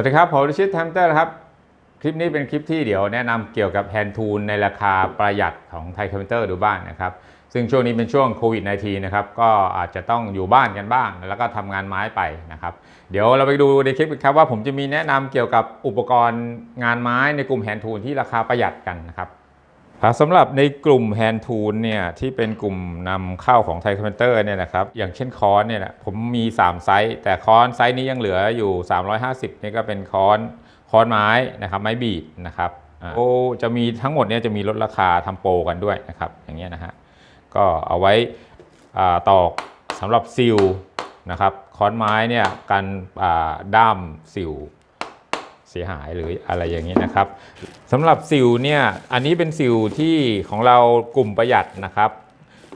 วัสดีครับ ผมริชิตแทมเตอร์ครับ คลิปนี้เป็นคลิปที่เดี๋ยวแนะนำเกี่ยวกับแฮนด์ทูลในราคาประหยัดของไทยคอมพิวเตอร์ดูบ้านนะครับ ซึ่งช่วงนี้เป็นช่วงโควิด -19 นะครับ ก็อาจจะต้องอยู่บ้านกันบ้าง แล้วก็ทำงานไม้ไปนะครับ เดี๋ยวเราไปดูในคลิปครับว่าผมจะมีแนะนำเกี่ยวกับอุปกรณ์งานไม้ในกลุ่มแฮนด์ทูลที่ราคาประหยัดกันนะครับ สำหรับในกลุ่ม Hand Tool เนี่ยที่เป็นกลุ่มนำเข้าของไทยคอมพิวเตอร์เนี่ยนะครับอย่างเช่นค้อนเนี่ยนะผมมี 3 ไซส์ แต่ค้อนไซส์นี้ยังเหลืออยู่ 350 นี่ก็เป็นค้อนค้อนไม้นะครับไม้บีดนะครับโอจะมีทั้งหมดเนี่ยจะมีลดราคาทำโปรกันด้วยนะครับอย่างเงี้ยนะฮะก็เอาไว้อ่าตอกสำหรับซิลนะครับค้อนไม้เนี่ยกันอ่าด้ามซิล เสียหายหรืออะไรอย่างนี้นะครับสำหรับสิวเนี่ยอันนี้เป็นสิวที่ของเรากลุ่มประหยัดนะครับ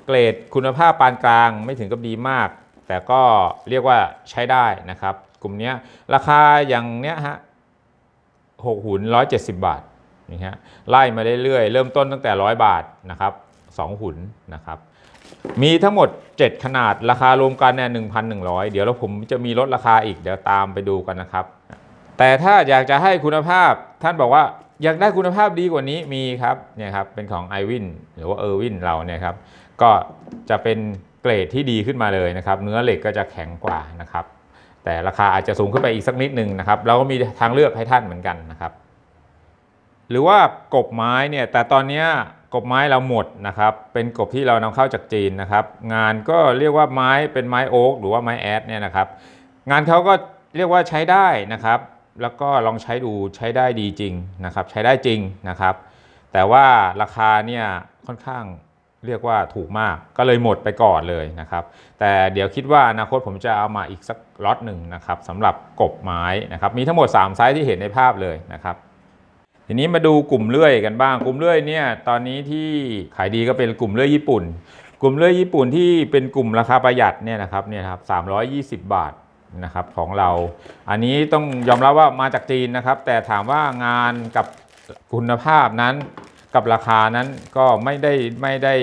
เกรดคุณภาพปานกลางไม่ถึงกับดีมาก แต่ก็เรียกว่าใช้ได้นะครับ กลุ่มนี้ราคาอย่างเนี้ยฮะหกหุ่น170บบาทนี่ฮะไล่มาเรื่อยๆเริ่มต้นตั้งแต่100บาทนะครับ2หุ่นนะครับมีทั้งหมด 7 ขนาดราคารวมกันเนี่ย1,100เดี๋ยวเราผมจะมีลดราคาอีกเดี๋ยวตามไปดูกันนะครับ แต่ถ้าอยากจะให้คุณภาพท่านบอกว่าอยากได้คุณภาพดีกว่านี้มีครับเนี่ยครับเป็นของ i w วินหรือว่าเออร์วินเราเนี่ยครับก็จะเป็นเกรดที่ดีขึ้นมาเลยนะครับ เนื้อเหล็กก็จะแข็งกว่านะครับ แต่ราคาอาจจะสูงขึ้นไปอีกสักนิดหนึ่งนะครับเราก็มีทางเลือกให้ท่านเหมือนกันนะครับ หรือว่ากบไม้เนี่ยแต่ตอนนี้กบไม้เราหมดนะครับ เป็นกบที่เรานำเข้าจากจีนนะครับ งานก็เรียกว่าไม้เป็นไม้โอ๊กหรือว่าไม้แอดเนี่ยนะครับ งานเขาก็เรียกว่าใช้ได้นะครับ แล้วก็ลองใช้ดูใช้ได้ดีจริงนะครับใช้ได้จริงนะครับ แต่ว่าราคาเนี่ยค่อนข้างเรียกว่าถูกมากก็เลยหมดไปก่อนเลยนะครับ แต่เดี๋ยวคิดว่าอนาคตผมจะเอามาอีกสักล็อตหนึ่งนะครับสำหรับกบไม้นะครับมีทั้งหมด 3 ไซส์ที่เห็นในภาพเลยนะครับทีนี้มาดูกลุ่มเลื่อยกันบ้าง กลุ่มเลื่อยเนี่ยตอนนี้ที่ขายดีก็เป็นกลุ่มเลื่อยญี่ปุ่น กลุ่มเลื่อยญี่ปุ่นที่เป็นกลุ่มราคาประหยัดเนี่ยนะครับเนี่ยครับ320 บาท นะครับของเรา อันนี้ต้องยอมรับว่ามาจากจีนนะครับ แต่ถามว่างานกับคุณภาพนั้นกับราคานั้นก็ไม่ได้ไม่ได้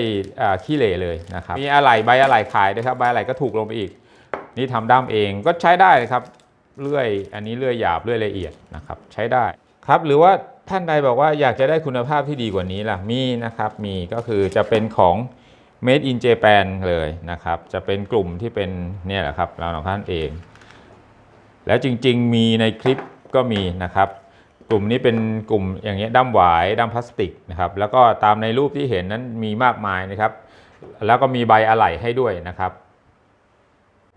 ขี้เหร่เลยนะครับ มีอะไหล่ใบอะไหล่ขายด้วยครับใบอะไหล่ก็ถูกลงไปอีก นี่ทำด้ามเองก็ใช้ได้ครับเลื่อย อันนี้เลื่อยหยาบเลื่อยละเอียดนะครับใช้ได้ครับหรือว่าท่านใดบอกว่าอยากจะได้คุณภาพที่ดีกว่านี้ล่ะมีนะครับมีก็คือจะเป็นของ Made in Japan เลยนะครับ จะเป็นกลุ่มที่เป็นเนี่ยแหละครับเราของท่านเอง แล้วจริงๆ มีในคลิปก็มีนะครับ กลุ่มนี้เป็นกลุ่มอย่างเงี้ยด้ามหวายด้ามพลาสติกนะครับ แล้วก็ตามในรูปที่เห็นนั้นมีมากมายนะครับ แล้วก็มีใบอะไหล่ให้ด้วยนะครับ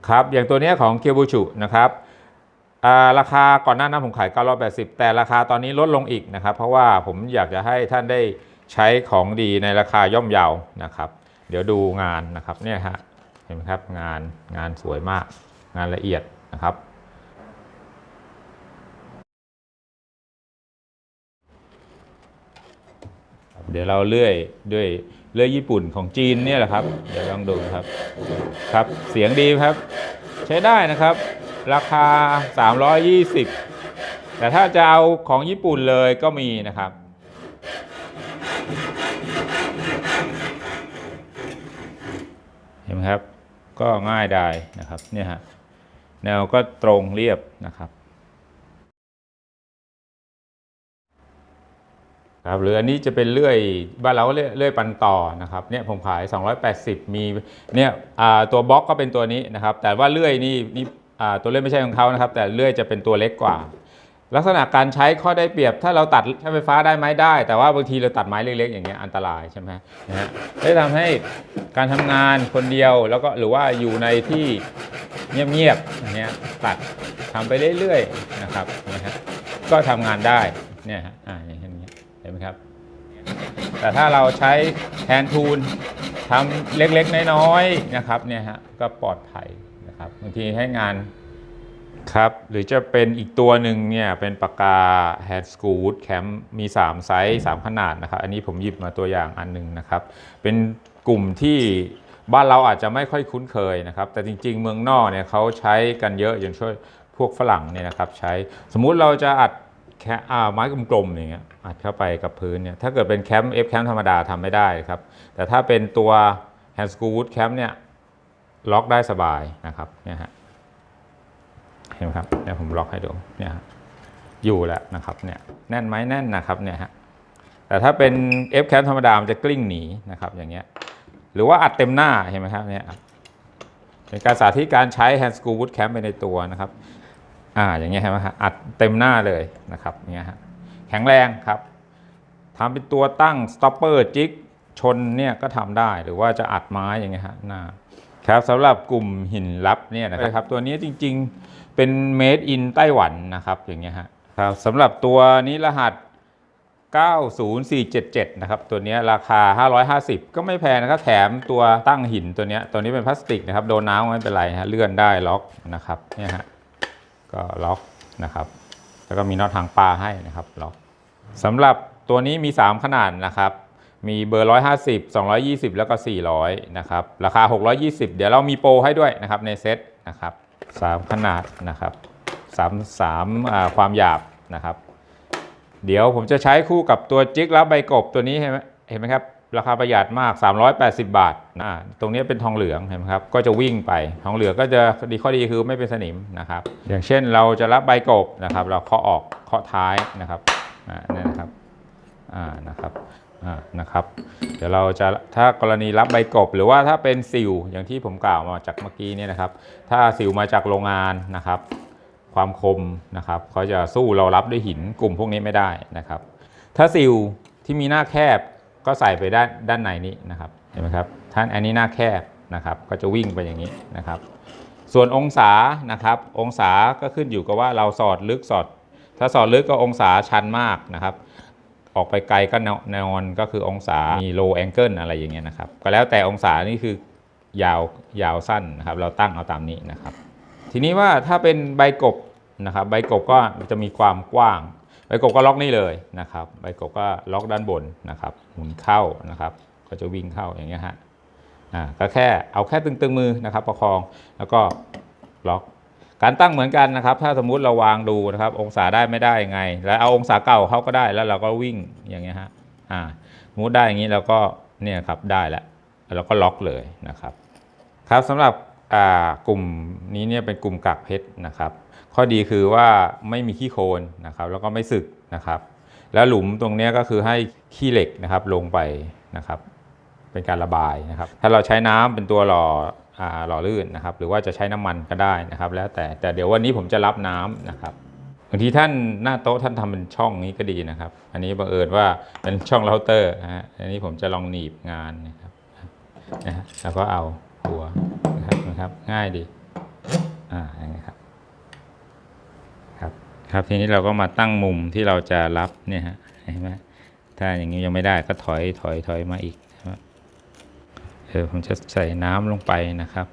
ครับอย่างตัวนี้ของเคียวบูชุนะครับราคาก่อนหน้านั้นผมขาย 980 แต่ราคาตอนนี้ลดลงอีกนะครับ เพราะว่าผมอยากจะให้ท่านได้ใช้ของดีในราคาย่อมเยานะครับ เดี๋ยวดูงานนะครับเนี่ยฮะเห็นไหมครับงานงานสวยมากงานละเอียดนะครับ เดี๋ยวเราเลื่อยด้วยเลื่อยญี่ปุ่นของจีนเนี่ยแหละครับ เดี๋ยวลองดูครับ ครับเสียงดีครับ ใช้ได้นะครับ ราคา 320 แต่ถ้าจะเอาของญี่ปุ่นเลยก็มีนะครับเห็นไหมครับ ก็ง่ายได้นะครับเนี่ยฮะแนวก็ตรงเรียบนะครับ ครับหรืออันนี้จะเป็นเลื่อยบ้านเราก็เลื่อยปันต่อนะครับเนี่ยผมขาย 280 มีเนี่ยตัวบล็อกก็เป็นตัวนี้นะครับ แต่ว่าเลื่อยนี่นี่ตัวเลื่อยไม่ใช่ของเขานะครับ แต่เลื่อยจะเป็นตัวเล็กกว่า ลักษณะการใช้ข้อได้เปรียบ ถ้าเราตัดใช้ไฟฟ้าได้ไหมได้ แต่ว่าบางทีเราตัดไม้เล็กๆอย่างเงี้ยอันตรายใช่ไหมนะฮะได้ทำให้การทำงานคนเดียวแล้วก็หรือว่าอยู่ในที่เงียบๆอย่างเงี้ยตัดทำไปเรื่อยๆนะครับนะฮะก็ทำงานได้เนี่ยฮะอ่าเงี้ยเห็นไหมครับ แต่ถ้าเราใช้แฮนด์ทูลทำเล็กๆ น้อยๆนะครับเนี่ยฮะก็ปลอดภัยนะครับบางทีให้งานครับ หรือจะเป็นอีกตัวหนึ่งเนี่ย เป็นปากกา Hand School Camp มี 3 ไซส์ 3 ขนาดนะครับ อันนี้ผมหยิบมาตัวอย่างอันหนึ่งนะครับ เป็นกลุ่มที่บ้านเราอาจจะไม่ค่อยคุ้นเคยนะครับ แต่จริง ๆ เมืองนอกเนี่ยเขาใช้กันเยอะอย่างช่วยพวกฝรั่งเนี่ยนะครับ ใช้สมมุติเราจะอัด ไม้กลมๆอย่างเงี้ยอัดเข้าไปกับพื้นเนี่ยถ้าเกิดเป็นแคมป์เอฟแคมป์ธรรมดาทำไม่ได้ครับ แต่ถ้าเป็นตัว Hand School Wood Camp เนี่ยล็อกได้สบายนะครับเนี่ยฮะเห็นไหมครับเนี่ยผมล็อกให้ดูเนี่ยฮะอยู่แล้วนะครับเนี่ยแน่นไหมแน่นนะครับเนี่ยฮะแต่ถ้าเป็น F cam ธรรมดามันจะกลิ้งหนีนะครับอย่างเงี้ยหรือว่าอัดเต็มหน้าเห็นไหมครับเนี่ยเป็นการสาธิตการใช้ hand screw wood cam ไปในตัวนะครับ อ่าอย่างเงี้ยเห็นไหมฮะอัดเต็มหน้าเลยนะครับเงี้ยฮะแข็งแรงครับทำเป็นตัวตั้ง stopper จิกชนเนี่ยก็ทำได้หรือว่าจะอัดไม้อย่างเงี้ยฮะหน้าครับสำหรับกลุ่มหินลับเนี่ยนะครับ ตัวนี้จริงๆเป็น made in ไต้หวันนะครับอย่างเงี้ยฮะครับสำหรับตัวนี้รหัส 90477 นะครับ ตัวนี้ราคา 550 ก็ไม่แพงนะครับ แถมตัวตั้งหินตัวนี้ตัวนี้เป็นพลาสติกนะครับ โดนน้ำไม่เป็นไรฮะเลื่อนได้ล็อกนะครับเนี่ยฮะ ก็ล็อกนะครับแล้วก็มีน็อตทางปลาให้นะครับล็อกสำหรับตัวนี้มี 3 ขนาดนะครับ มีเบอร์ 150 220 แล้วก็ 400 นะครับ ราคา 620 เดี๋ยวเรามีโปรให้ด้วยนะครับในเซตนะครับ3ขนาดนะครับ3 3อ่าความหยาบนะครับ เดี๋ยวผมจะใช้คู่กับตัวจิกรับใบกบตัวนี้เห็นไหมเห็นไหมครับ ราคาประหยัดมาก 380 บาทอ่าตรงนี้เป็นทองเหลืองเห็นไหมครับ ก็จะวิ่งไป ทองเหลืองก็จะดีข้อดีคือไม่เป็นสนิมนะครับ อย่างเช่นเราจะรับใบกบนะครับ เราเคาะออกเคาะท้ายนะครับอ่านี่นะครับอ่านะครับอ่านะครับ เดี๋ยวเราจะถ้ากรณีรับใบกบ หรือว่าถ้าเป็นสิวอย่างที่ผมกล่าวมาจากเมื่อกี้เนี่ยนะครับ ถ้าสิวมาจากโรงงานนะครับ ความคมนะครับเขาจะสู้เรารับด้วยหินกลุ่มพวกนี้ไม่ได้นะครับ ถ้าซิลที่มีหน้าแคบ ก็ใส่ไปด้านด้านในนี้นะครับเห็นไหมครับท่านอันนี้หน้าแคบนะครับก็จะวิ่งไปอย่างนี้นะครับ ส่วนองศานะครับองศาก็ขึ้นอยู่กับว่าเราสอดลึกสอด ถ้าสอดลึกก็องศาชันมากนะครับ ออกไปไกลก็แนวนก็คือองศามี low angle อะไรอย่างเงี้ยนะครับก็แล้วแต่องศานี่คือยาวยาวสั้นนะครับเราตั้งเอาตามนี้นะครับ ทีนี้ว่าถ้าเป็นใบกบนะครับใบกบก็จะมีความกว้าง ใบกบก็ล็อกนี่เลยนะครับใบกบก็ล็อกด้านบนนะครับหมุนเข้านะครับ ก็จะวิ่งเข้าอย่างเงี้ยฮะอ่าก็แค่เอาแค่ตึงๆมือนะครับ ประคองแล้วก็ล็อกการตั้งเหมือนกันนะครับ ถ้าสมมุติเราวางดูนะครับ องศาได้ไม่ได้ยังไง แล้วเอาองศาเก่าเขาก็ได้แล้วเราก็วิ่งอย่างเงี้ยฮะอ่าสมมุติได้อย่างนี้เราก็เนี่ยครับได้แล้วแล้วก็ล็อกเลยนะครับ ครับสำหรับ กลุ่มนี้เนี่ยเป็นกลุ่มกากเพชรนะครับ ข้อดีคือว่าไม่มีขี้โคลนนะครับแล้วก็ไม่สึกนะครับ แล้วหลุมตรงนี้ก็คือให้ขี้เหล็กนะครับลงไปนะครับ เป็นการระบายนะครับ ถ้าเราใช้น้ำเป็นตัวหล่ออหล่อลื่นนะครับ หรือว่าจะใช้น้ำมันก็ได้นะครับ แล้วแต่แต่เดี๋ยววันนี้ผมจะรับน้ำนะครับบางทีท่านหน้าโต๊ะท่านทำเป็นช่องนี้ก็ดีนะครับ อันนี้บังเอิญว่าเป็นช่องเราเตอร์นะฮะอันนี้ผมจะลองหนีบงานนะครับนะฮะแล้วก็เอาหัว ครับ ง่ายดี อ่าอย่างนี้ครับครับ ครับทีนี้เราก็มาตั้งมุมที่เราจะรับเนี่ยฮะเห็นไหมถ้าอย่างนี้ยังไม่ได้ก็ถอยถอยถอยมาอีกนะครับเออผมจะใส่น้ำลงไปนะครับ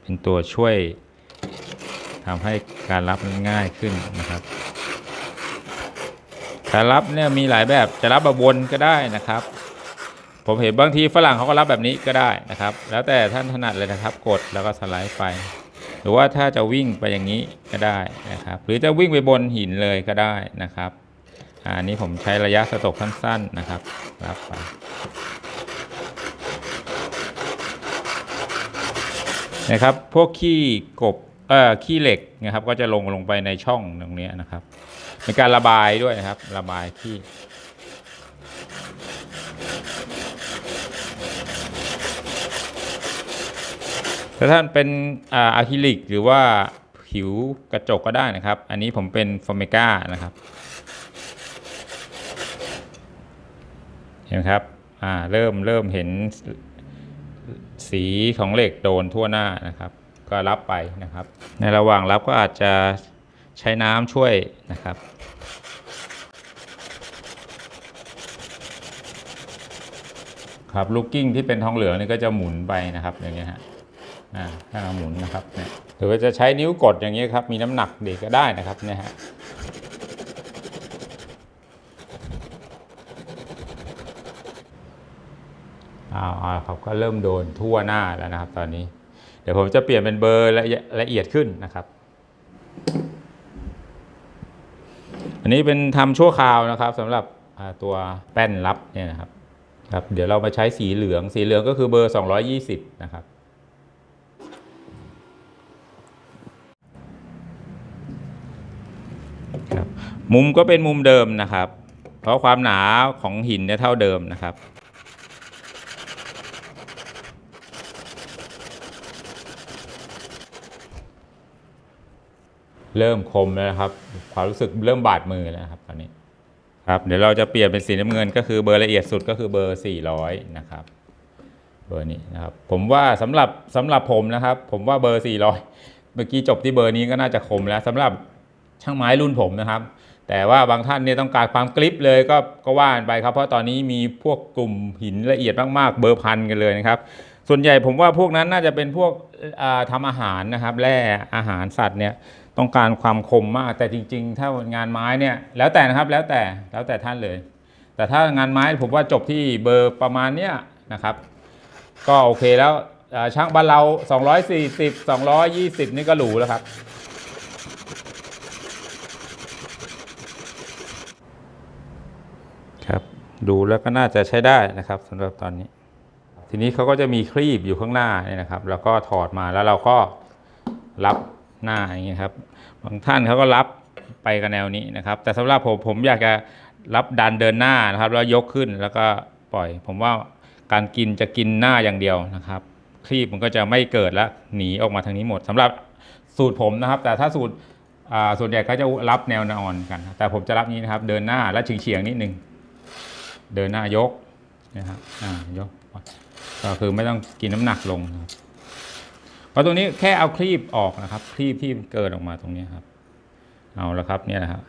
เป็นตัวช่วยทำให้การรับง่ายขึ้นนะครับการรับเนี่ยมีหลายแบบจะรับแบบวนก็ได้นะครับ ผมเห็นบางทีฝรั่งเขาก็รับแบบนี้ก็ได้นะครับ แล้วแต่ท่านถนัดเลยนะครับ กดแล้วก็สไลด์ไป หรือว่าถ้าจะวิ่งไปอย่างนี้ก็ได้นะครับ หรือจะวิ่งไปบนหินเลยก็ได้นะครับอันนี้ผมใช้ระยะสตกสั้น ๆนะครับ รับไปนะครับ พวกขี้กบเอ่อขี้เหล็กนะครับ ก็จะลงลงไปในช่องตรงนี้นะครับเป็นการระบายด้วยนะครับ ระบายขี้ ถ้าท่านเป็นอะคริลิกหรือว่าผิวกระจกก็ได้นะครับ อันนี้ผมเป็นฟอร์เมก้านะครับ เห็นไหมครับอ่าเริ่มเริ่มเห็นสีของเหล็กโดนทั่วหน้านะครับ ก็รับไปนะครับ ในระหว่างรับก็อาจจะใช้น้ำช่วยนะครับครับลูกกิ้งที่เป็นทองเหลืองนี่ก็จะหมุนไปนะครับอย่างเงี้ยฮะ อ่าถ้าเราหมุนนะครับเนี่ยหรือว่าจะใช้นิ้วกดอย่างนี้ยครับ มีน้ำหนักดีก็ได้นะครับเนี่ยฮะอ้าอ้าวครับก็เริ่มโดนทั่วหน้าแล้วนะครับ ตอนนี้ เดี๋ยวผมจะเปลี่ยนเป็นเบอร์ละเอียดละเอียดขึ้นนะครับ อันนี้เป็นทำชั่วคราวนะครับสำหรับตัวแป้นรับเนี่ยนะครับครับ เดี๋ยวเรามาใช้สีเหลือง สีเหลืองก็คือเบอร์ 220 นะครับ มุมก็เป็นมุมเดิมนะครับ เพราะความหนาของหินเนี่ยเท่าเดิมนะครับ เริ่มคมแล้วครับ ความรู้สึกเริ่มบาดมือแล้วนะครับตอนนี้ครับเดี๋ยวเราจะเปลี่ยนเป็นสีน้ำเงินก็คือเบอร์ละเอียดสุดก็คือเบอร์ 400 นะครับเบอร์นี้นะครับผมว่าสำหรับสำหรับผมนะครับ ผมว่าเบอร์ 400 เมื่อกี้จบที่เบอร์นี้ก็น่าจะคมแล้วสำหรับช่างไม้รุ่นผมนะครับ แต่ว่าบางท่านเนี่ยต้องการความกริปเลยก็ก็ว่านไปครับ เพราะตอนนี้มีพวกกลุ่มหินละเอียดมากๆ เบอร์พันกันเลยนะครับ ส่วนใหญ่ผมว่าพวกนั้นน่าจะเป็นพวกอ่าทำอาหารนะครับแร่อาหารสัตว์เนี่ยต้องการความคมมาก แต่จริง ๆ ถ้างานไม้เนี่ยแล้วแต่นะครับแล้วแต่แล้วแต่ท่านเลย แต่ถ้างานไม้ผมว่าจบที่เบอร์ประมาณเนี้ยนะครับ ก็โอเคแล้วอ่าช่างบ้านเรา 240 220 นี่ก็หรูแล้วครับ ครับ ดูแล้วก็น่าจะใช้ได้นะครับสำหรับตอนนี้ ทีนี้เขาก็จะมีครีบอยู่ข้างหน้าเนี่ยนะครับ แล้วก็ถอดมาแล้วเราก็รับหน้าอย่างเงี้ยครับบางท่านเขาก็รับไปกับแนวนี้นะครับ แต่สำหรับผมผมอยากจะรับดันเดินหน้านะครับ แล้วยกขึ้นแล้วก็ปล่อย ผมว่าการกินจะกินหน้าอย่างเดียวนะครับ ครีบมันก็จะไม่เกิดและหนีออกมาทางนี้หมดสำหรับสูตรผมนะครับ แต่ถ้าสูตรส่วนใหญ่เขาจะรับแนวนอนกัน แต่ผมจะรับนี้นะครับ เดินหน้าและเฉียงๆนิดนึง เดินหน้ายกนะครับอ่ายกก็คือไม่ต้องกินน้ำหนักลงนะครับเพราะตรงนี้แค่เอาครีบออกนะครับครีบที่เกิดออกมาตรงนี้ครับ เอาละครับเนี่ยนะครับ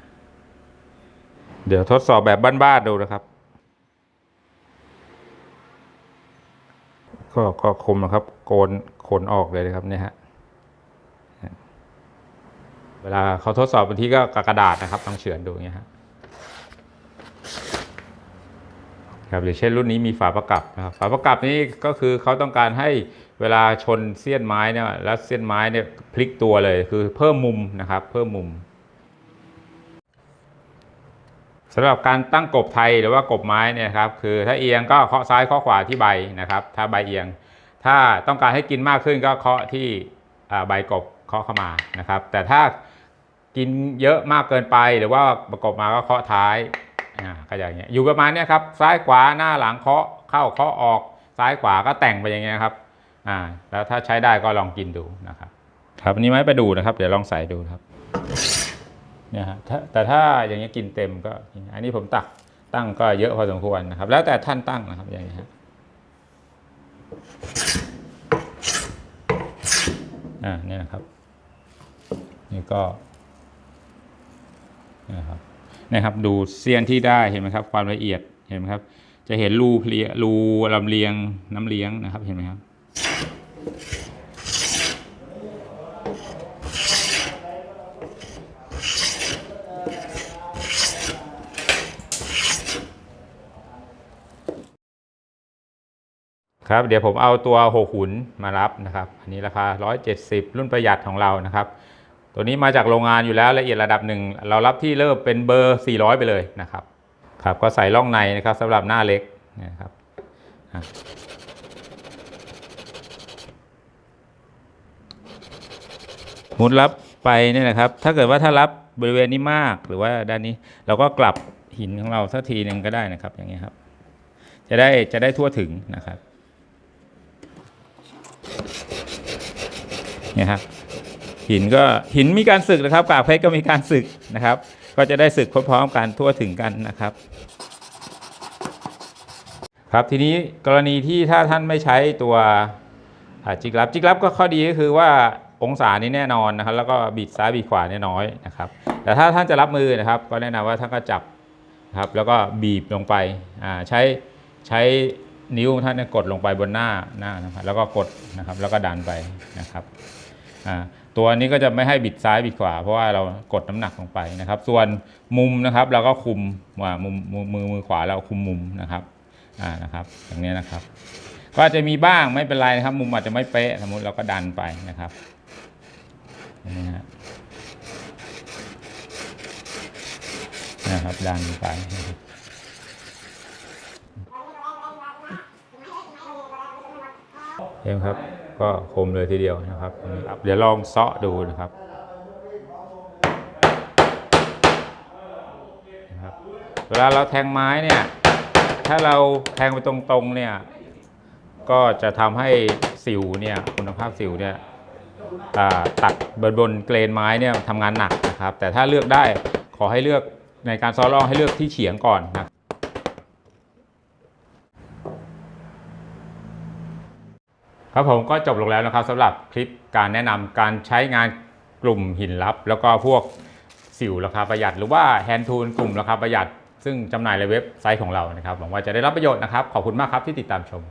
เดี๋ยวทดสอบแบบบ้านๆดูนะครับ ก็ก็คมนะครับ โกนขนออกเลยนะครับเนี่ยฮะเวลาเขาทดสอบบางทีก็กระดาษนะครับต้องเฉือนดูอย่างเงี้ยฮะ ครับหรือเช่นรุ่นนี้มีฝาประกับนะครับฝาประกับนี้ก็คือเขาต้องการให้เวลาชนเสี้ยนไม้เนี่ยแล้วเสี้ยนไม้เนี่ยพลิกตัวเลยคือเพิ่มมุมนะครับ เพิ่มมุมสำหรับการตั้งกบไทยหรือว่ากบไม้เนี่ยครับคือถ้าเอียงก็เคาะซ้ายเคาะขวาที่ใบนะครับ ถ้าใบเอียง ถ้าต้องการให้กินมากขึ้นก็เคาะที่ใบกบเคาะเข้ามานะครับ แต่ถ้ากินเยอะมากเกินไปหรือว่าประกบมาก็เคาะท้าย อ่าก็อย่างเงี้ยอยู่ประมาณเนี้ยครับซ้ายขวาหน้าหลังเคาะเข้าเคาะออกซ้ายขวาก็แต่งไปอย่างเงี้ยครับอ่าแล้วถ้าใช้ได้ก็ลองกินดูนะครับครับอันนี้ไม้ประดูนะครับ เดี๋ยวลองใส่ดูครับเนี่ยฮะแต่ถ้าอย่างเงี้ยกินเต็มก็อันนี้ผมตักตั้งก็เยอะพอสมควรนะครับ แล้วแต่ท่านตั้งนะครับอย่างเงี้ยอ่าเนี่ยนะครับ นี่ก็นี่นะครับ นะครับ ดูเสี้ยนที่ได้เห็นไหมครับ ความละเอียดเห็นไหมครับ จะเห็นรูเพลียรูลำเลียงน้ำเลี้ยงนะครับเห็นไหมครับครับเดี๋ยวผมเอาตัวหกหุนมารับนะครับ อันนี้ราคา 170 รุ่นประหยัดของเรานะครับ ตัวนี้มาจากโรงงานอยู่แล้วละเอียดระดับหนึ่งเรารับที่เริ่มเป็นเบอร์ 400 ไปเลยนะครับครับก็ใส่ร่องในนะครับสำหรับหน้าเล็กนะครับหมุดรับไปเนี่ยนะครับ ถ้าเกิดว่าถ้ารับบริเวณนี้มากหรือว่าด้านนี้เราก็กลับหินของเราสักทีหนึ่งก็ได้นะครับ อย่างเงี้ยครับ จะได้จะได้ทั่วถึงนะครับเนี่ยครับ หินก็หินมีการสึกนะครับกากเพชรก็มีการสึกนะครับ ก็จะได้สึกพร้อมๆกันทั่วถึงกันนะครับ ครับทีนี้กรณีที่ถ้าท่านไม่ใช้ตัวจิกลับจิกลับก็ข้อดีก็คือว่าองศานี้แน่นอนนะครับ แล้วก็บิดซ้ายบิดขวาเนี่ยน้อยนะครับ แต่ถ้าท่านจะรับมือนะครับ ก็แนะนำว่าท่านก็จับนะครับแล้วก็บีบลงไปใช้ใช้นิ้วท่านกดลงไปบนหน้าหน้านะครับแล้วก็กดนะครับแล้วก็ดันไปนะครับอ่า ตัวนี้ก็จะไม่ให้บิดซ้ายบิดขวา เพราะว่าเรากดน้ำหนักลงไปนะครับ ส่วนมุมนะครับเราก็คุมว่ามุมมือมือขวาเราคุมมุมนะครับอ่านะครับอย่างนี้นะครับ ก็อาจจะมีบ้างไม่เป็นไรนะครับ มุมอาจจะไม่เป๊ะสมมติเราก็ดันไปนะครับนี้ฮะนะครับดันไปเห็นครับ ก็คมเลยทีเดียวนะครับตรงนี้ครับ เดี๋ยวลองเซาะดูนะครับเวลาเราแทงไม้เนี่ยถ้าเราแทงไปตรงๆเนี่ยก็จะทำให้สิวเนี่ยคุณภาพสิวเนี่ยอ่าตัดบนบนเกรนไม้เนี่ยทำงานหนักนะครับ แต่ถ้าเลือกได้ขอให้เลือกในการซ้อล่องให้เลือกที่เฉียงก่อนนะ ครับผมก็จบลงแล้วนะครับสำหรับคลิปการแนะนำการใช้งานกลุ่มหินลับ แล้วก็พวกสิวราคาประหยัด หรือว่าแฮนด์ทูลกลุ่มราคาประหยัด ซึ่งจำหน่ายในเว็บไซต์ของเรานะครับหวังว่าจะได้รับประโยชน์นะครับ ขอบคุณมากครับที่ติดตามชม